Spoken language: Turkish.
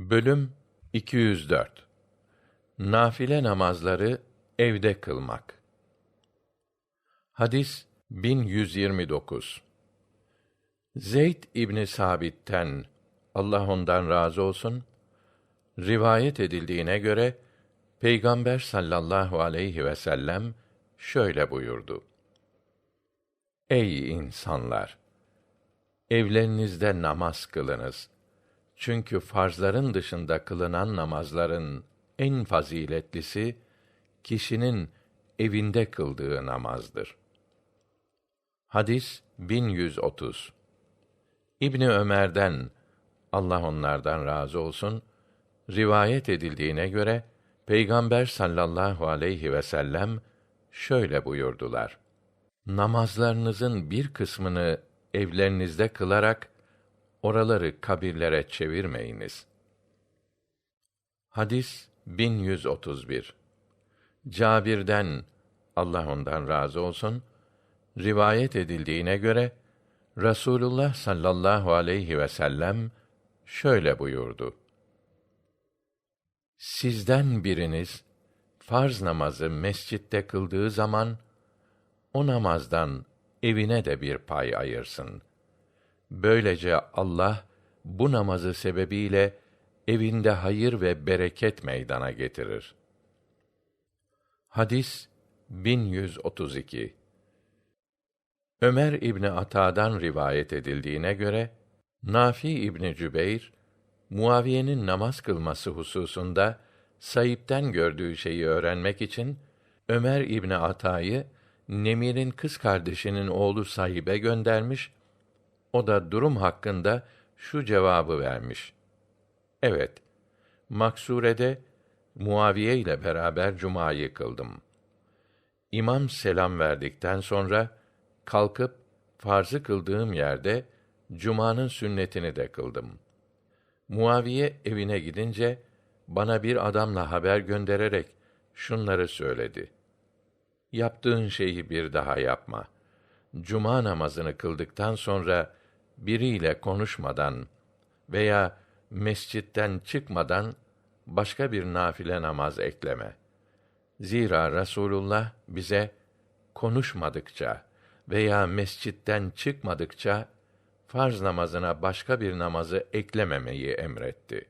Bölüm 204 Nafile namazları evde kılmak. Hadis 1129. Zeyd İbni Sabit'ten Allah ondan razı olsun rivayet edildiğine göre Peygamber sallallahu aleyhi ve sellem şöyle buyurdu. Ey insanlar! Evlerinizde namaz kılınız. Çünkü farzların dışında kılınan namazların en faziletlisi kişinin evinde kıldığı namazdır. Hadis 1130. İbni Ömer'den Allah onlardan razı olsun rivayet edildiğine göre Peygamber sallallahu aleyhi ve sellem şöyle buyurdular: Namazlarınızın bir kısmını evlerinizde kılarak oraları kabirlere çevirmeyiniz. Hadis 1131. Cabir'den Allah ondan razı olsun rivayet edildiğine göre Rasulullah sallallahu aleyhi ve sellem şöyle buyurdu. Sizden biriniz farz namazı mescitte kıldığı zaman o namazdan evine de bir pay ayırsın. Böylece Allah bu namazı sebebiyle evinde hayır ve bereket meydana getirir. Hadis 1132 Ömer İbni Ata'dan rivayet edildiğine göre Nafi İbni Cübeyr Muaviye'nin namaz kılması hususunda Sayip'ten gördüğü şeyi öğrenmek için Ömer İbni Ata'yı Nemir'in kız kardeşinin oğlu Sayip'e göndermiş. O da durum hakkında şu cevabı vermiş. Evet, Maksure'de Muaviye ile beraber cumayı kıldım. İmam selam verdikten sonra kalkıp farzı kıldığım yerde cumanın sünnetini de kıldım. Muaviye evine gidince bana bir adamla haber göndererek şunları söyledi. Yaptığın şeyi bir daha yapma. Cuma namazını kıldıktan sonra biriyle konuşmadan veya mescitten çıkmadan başka bir nafile namaz ekleme. Zira Rasulullah bize konuşmadıkça veya mescitten çıkmadıkça farz namazına başka bir namazı eklememeyi emretti.